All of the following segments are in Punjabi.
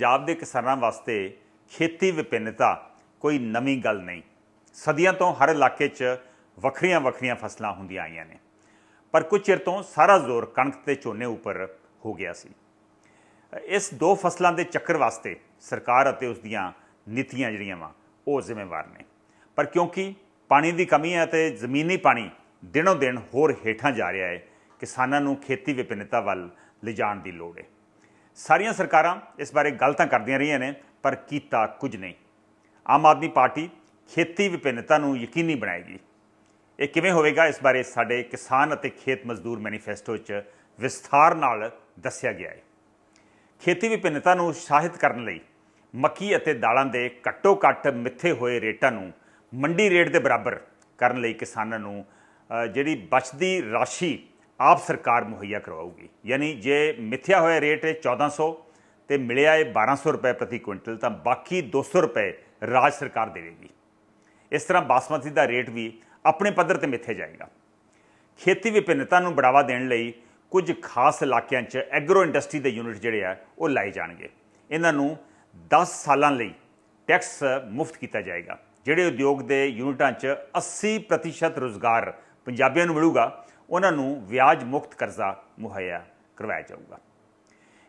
ਪੰਜਾਬ ਦੇ ਕਿਸਾਨਾਂ ਵਾਸਤੇ ਖੇਤੀ ਵਿਭਿੰਨਤਾ ਕੋਈ ਨਵੀਂ ਗੱਲ ਨਹੀਂ। ਸਦੀਆਂ ਤੋਂ ਹਰ ਇਲਾਕੇ 'ਚ ਵੱਖਰੀਆਂ-ਵੱਖਰੀਆਂ ਫਸਲਾਂ ਹੁੰਦੀਆਂ ਆਈਆਂ ਨੇ। ਪਰ ਕੁਝ ਚਿਰ ਤੋਂ ਸਾਰਾ ਜ਼ੋਰ ਕਣਕ ਤੇ ਝੋਨੇ ਉੱਪਰ ਹੋ ਗਿਆ ਸੀ। ਇਸ ਦੋ ਫਸਲਾਂ ਦੇ ਚੱਕਰ ਵਾਸਤੇ ਸਰਕਾਰ ਅਤੇ ਉਸ ਦੀਆਂ ਨੀਤੀਆਂ ਜਿਹੜੀਆਂ ਵਾ, ਉਹ ਜ਼ਿੰਮੇਵਾਰ ਨੇ। ਪਰ ਕਿਉਂਕਿ ਪਾਣੀ ਦੀ ਕਮੀ ਹੈ ਤੇ ਜ਼ਮੀਨੀ ਪਾਣੀ ਦਿਨੋ ਦਿਨ ਹੋਰ ਹੇਠਾਂ ਜਾ ਰਿਹਾ ਹੈ, ਕਿਸਾਨਾਂ ਨੂੰ ਖੇਤੀ ਵਿਭਿੰਨਤਾ ਵੱਲ ਲਿਜਾਣ ਦੀ ਲੋੜ ਹੈ। ਸਾਰੀਆਂ ਸਰਕਾਰਾਂ ਇਸ ਬਾਰੇ ਗੱਲ ਤਾਂ ਕਰਦੀਆਂ ਰਹੀਆਂ ਨੇ, ਪਰ ਕੀਤਾ ਕੁਝ ਨਹੀਂ। ਆਮ ਆਦਮੀ ਪਾਰਟੀ ਖੇਤੀ ਵਿਭਿੰਨਤਾ ਨੂੰ ਯਕੀਨੀ ਬਣਾਏਗੀ। ਇਹ ਕਿਵੇਂ ਹੋਵੇਗਾ, ਇਸ ਬਾਰੇ ਸਾਡੇ ਕਿਸਾਨ ਅਤੇ ਖੇਤ ਮਜ਼ਦੂਰ ਮੈਨੀਫੈਸਟੋ 'ਚ ਵਿਸਥਾਰ ਨਾਲ ਦੱਸਿਆ ਗਿਆ ਹੈ। ਖੇਤੀ ਵਿਭਿੰਨਤਾ ਨੂੰ ਉਤਸ਼ਾਹਿਤ ਕਰਨ ਲਈ ਮੱਕੀ ਅਤੇ ਦਾਲਾਂ ਦੇ ਘੱਟੋ ਘੱਟ ਮਿੱਥੇ ਹੋਏ ਰੇਟਾਂ ਨੂੰ ਮੰਡੀ ਰੇਟ ਦੇ ਬਰਾਬਰ ਕਰਨ ਲਈ ਕਿਸਾਨਾਂ ਨੂੰ ਜਿਹੜੀ ਬਚਦੀ ਰਾਸ਼ੀ ਆਪ ਸਰਕਾਰ ਮੁਹੱਈਆ ਕਰਵਾਊਗੀ। ਯਾਨੀ ਜੇ ਮਿੱਥਿਆ ਹੋਇਆ ਰੇਟ ਹੈ 1400 ਤੇ ਮਿਲਿਆ ਹੈ 1200 ਰੁਪਏ ਪ੍ਰਤੀ ਕੁਇੰਟਲ, ਤਾਂ ਬਾਕੀ 200 ਰੁਪਏ ਰਾਜ ਸਰਕਾਰ ਦੇਵੇਗੀ। ਇਸ ਤਰ੍ਹਾਂ ਬਾਸਮਤੀ ਦਾ ਰੇਟ ਵੀ ਆਪਣੇ ਪੱਧਰ ਤੇ ਮਿੱਥੇ ਜਾਏਗਾ। ਖੇਤੀ ਵਿਭਿੰਨਤਾ ਨੂੰ ਬੜਾਵਾ ਦੇਣ ਲਈ ਕੁਝ ਖਾਸ ਇਲਾਕਿਆਂ 'ਚ ਐਗਰੋ ਇੰਡਸਟਰੀ ਦੇ ਯੂਨਿਟ ਜਿਹੜੇ ਆ, ਉਹ ਲਾਏ ਜਾਣਗੇ। ਇਹਨਾਂ ਨੂੰ 10 ਸਾਲਾਂ ਲਈ ਟੈਕਸ ਮੁਫਤ ਕੀਤਾ ਜਾਏਗਾ। ਜਿਹੜੇ ਉਦਯੋਗ ਦੇ ਯੂਨਿਟਾਂ 'ਚ 80% ਰੋਜ਼ਗਾਰ ਪੰਜਾਬੀਆਂ ਨੂੰ ਮਿਲੂਗਾ ਉਹਨਾਂ ਨੂੰ ਵਿਆਜ ਮੁਕਤ ਕਰਜ਼ਾ ਮੁਹੱਈਆ ਕਰਵਾਇਆ ਜਾਊਗਾ।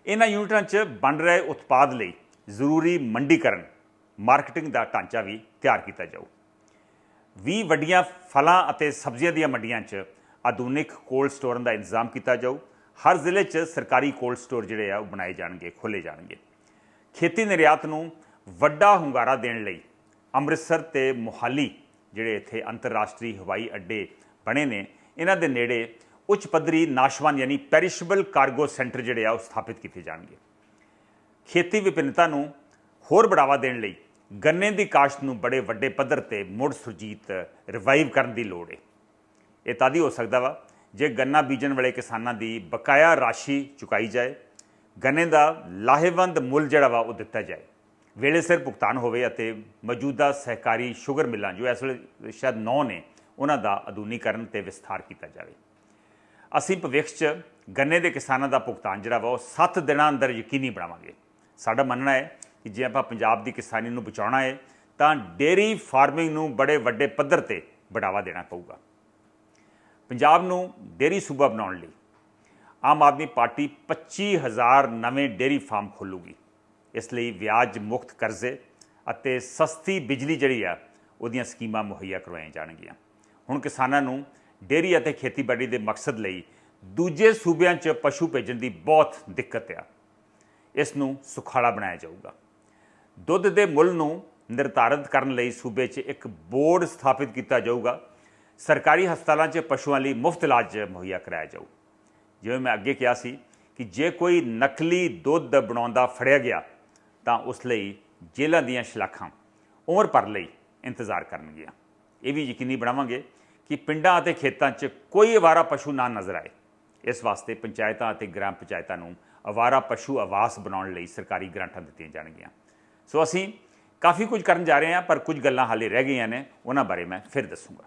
ਇਹਨਾਂ ਯੂਨਿਟਾਂ 'ਚ ਬਣ ਰਹੇ ਉਤਪਾਦ ਲਈ ਜ਼ਰੂਰੀ ਮੰਡੀਕਰਨ, ਮਾਰਕੀਟਿੰਗ ਦਾ ਢਾਂਚਾ ਵੀ ਤਿਆਰ ਕੀਤਾ ਜਾਊ। 20 ਵੱਡੀਆਂ ਫਲਾਂ ਅਤੇ ਸਬਜ਼ੀਆਂ ਦੀਆਂ ਮੰਡੀਆਂ 'ਚ ਆਧੁਨਿਕ ਕੋਲਡ ਸਟੋਰਾਂ ਦਾ ਇੰਤਜ਼ਾਮ ਕੀਤਾ ਜਾਊ। ਹਰ ਜ਼ਿਲ੍ਹੇ 'ਚ ਸਰਕਾਰੀ ਕੋਲਡ ਸਟੋਰ ਜਿਹੜੇ ਆ, ਉਹ ਬਣਾਏ ਜਾਣਗੇ ਖੋਲੇ ਜਾਣਗੇ। ਖੇਤੀ ਨਿਰਯਾਤ ਨੂੰ ਵੱਡਾ ਹੁੰਗਾਰਾ ਦੇਣ ਲਈ ਅੰਮ੍ਰਿਤਸਰ ਤੇ ਮੁਹਾਲੀ ਜਿਹੜੇ ਇੱਥੇ ਅੰਤਰਰਾਸ਼ਟਰੀ ਹਵਾਈ ਅੱਡੇ ਬਣੇ ਨੇ ਇਹਨਾਂ ਦੇ ਨੇੜੇ ਉੱਚ ਪੱਧਰੀ ਨਾਸ਼ਵਾਨ ਯਾਨੀ ਪੈਰਿਸ਼ੇਬਲ ਕਾਰਗੋ ਸੈਂਟਰ ਜਿਹੜੇ ਆ ਉਹ ਸਥਾਪਿਤ ਕੀਤੇ ਜਾਣਗੇ। ਖੇਤੀ ਵਿਭਿੰਨਤਾ ਨੂੰ ਹੋਰ ਬੜਾਵਾ ਦੇਣ ਲਈ ਗੰਨੇ ਦੀ ਕਾਸ਼ਤ ਨੂੰ ਬੜੇ ਵੱਡੇ ਪੱਧਰ ਤੇ ਮੁੜ ਸੁਰਜੀਤ ਰਿਵਾਈਵ ਕਰਨ ਦੀ ਲੋੜ ਹੈ ਇਹ ਤਾਂ ਹੀ ਹੋ ਸਕਦਾ ਵਾ, ਜੇ ਗੰਨਾ ਬੀਜਣ ਵਾਲੇ ਕਿਸਾਨਾਂ ਦੀ ਬਕਾਇਆ ਰਾਸ਼ੀ ਚੁਕਾਈ ਜਾਏ, ਗੰਨੇ ਦਾ ਲਾਹੇਵੰਦ ਮੁੱਲ ਜਿਹੜਾ ਵਾ ਉਹ ਦਿੱਤਾ ਜਾਏ। ਵੇਲੇ ਸਿਰ ਭੁਗਤਾਨ ਹੋਵੇ ਅਤੇ ਮੌਜੂਦਾ ਸਹਿਕਾਰੀ ਸ਼ੂਗਰ ਮਿੱਲਾਂ ਜੋ ਇਸ ਵੇਲੇ ਸ਼ਾਇਦ 9 ਨੇ ਉਹਨਾਂ ਦਾ ਆਧੁਨੀਕਰਨ ਤੇ ਵਿਸਥਾਰ ਕੀਤਾ ਜਾਵੇ। ਅਸੀਂ ਭਵਿੱਖ 'ਚ ਗੰਨੇ ਦੇ ਕਿਸਾਨਾਂ ਦਾ ਭੁਗਤਾਨ ਜਿਹੜਾ ਵਾ, ਉਹ 7 ਦਿਨਾਂ ਅੰਦਰ ਯਕੀਨੀ ਬਣਾਵਾਂਗੇ। ਸਾਡਾ ਮੰਨਣਾ ਹੈ ਕਿ ਜੇ ਆਪਾਂ ਪੰਜਾਬ ਦੀ ਕਿਸਾਨੀ ਨੂੰ ਬਚਾਉਣਾ ਹੈ, ਤਾਂ ਡੇਰੀ ਫਾਰਮਿੰਗ ਨੂੰ ਬੜੇ ਵੱਡੇ ਪੱਧਰ ਤੇ ਬੜਾਵਾ ਦੇਣਾ ਪਊਗਾ। ਪੰਜਾਬ ਨੂੰ ਡੇਰੀ ਸੂਬਾ ਬਣਾਉਣ ਲਈ ਆਮ ਆਦਮੀ ਪਾਰਟੀ 25000 ਨਵੇਂ ਡੇਰੀ ਫਾਰਮ ਖੋਲੂਗੀ। ਇਸ ਲਈ ਵਿਆਜ ਮੁਕਤ ਕਰਜ਼ੇ ਅਤੇ ਸਸਤੀ ਬਿਜਲੀ ਜਿਹੜੀ ਆ, ਉਹਦੀਆਂ ਸਕੀਮਾਂ ਮੁਹੱਈਆ ਕਰਵਾਈਆਂ ਜਾਣਗੀਆਂ। ਹੁਣ ਕਿਸਾਨਾਂ ਨੂੰ ਡੇਰੀ ਅਤੇ ਖੇਤੀਬਾੜੀ ਦੇ ਮਕਸਦ ਲਈ ਦੂਜੇ ਸੂਬਿਆਂ 'ਚ ਪਸ਼ੂ ਭੇਜਣ ਦੀ ਬਹੁਤ ਦਿੱਕਤ ਆ। ਇਸ ਨੂੰ ਸੁਖਾਲਾ ਬਣਾਇਆ ਜਾਊਗਾ। ਦੁੱਧ ਦੇ ਮੁੱਲ ਨੂੰ ਨਿਰਧਾਰਤ ਕਰਨ ਲਈ ਸੂਬੇ 'ਚ ਇੱਕ ਬੋਰਡ ਸਥਾਪਿਤ ਕੀਤਾ ਜਾਊਗਾ। ਸਰਕਾਰੀ ਹਸਪਤਾਲਾਂ 'ਚ ਪਸ਼ੂਆਂ ਲਈ ਮੁਫਤ ਇਲਾਜ ਮੁਹੱਈਆ ਕਰਾਇਆ ਜਾਊ। ਜਿਵੇਂ ਮੈਂ ਅੱਗੇ ਕਿਹਾ ਸੀ ਕਿ ਜੇ ਕੋਈ ਨਕਲੀ ਦੁੱਧ ਬਣਾਉਂਦਾ ਫੜਿਆ ਗਿਆ, ਤਾਂ ਉਸ ਲਈ ਜੇਲ੍ਹਾਂ ਦੀਆਂ ਸ਼ਲਾਖਾਂ ਉਮਰ ਭਰ ਲਈ ਇੰਤਜ਼ਾਰ ਕਰਨਗੀਆਂ। ਇਹ ਵੀ ਯਕੀਨੀ ਬਣਾਵਾਂਗੇ ਕਿ ਪਿੰਡਾਂ ਅਤੇ ਖੇਤਾਂ 'ਚ ਕੋਈ ਅਵਾਰਾ ਪਸ਼ੂ ਨਾ ਨਜ਼ਰ ਆਏ। ਇਸ ਵਾਸਤੇ ਪੰਚਾਇਤਾਂ ਅਤੇ ਗ੍ਰਾਮ ਪੰਚਾਇਤਾਂ ਨੂੰ ਅਵਾਰਾ ਪਸ਼ੂ ਆਵਾਸ ਬਣਾਉਣ ਲਈ ਸਰਕਾਰੀ ਗ੍ਰਾਂਟਾਂ ਦਿੱਤੀਆਂ ਜਾਣਗੀਆਂ। ਸੋ ਅਸੀਂ ਕਾਫੀ ਕੁਝ ਕਰਨ ਜਾ ਰਹੇ ਹਾਂ, ਪਰ ਕੁਝ ਗੱਲਾਂ ਹਾਲੇ ਰਹਿ ਗਈਆਂ ਨੇ, ਉਹਨਾਂ ਬਾਰੇ ਮੈਂ ਫਿਰ ਦੱਸੂਗਾ।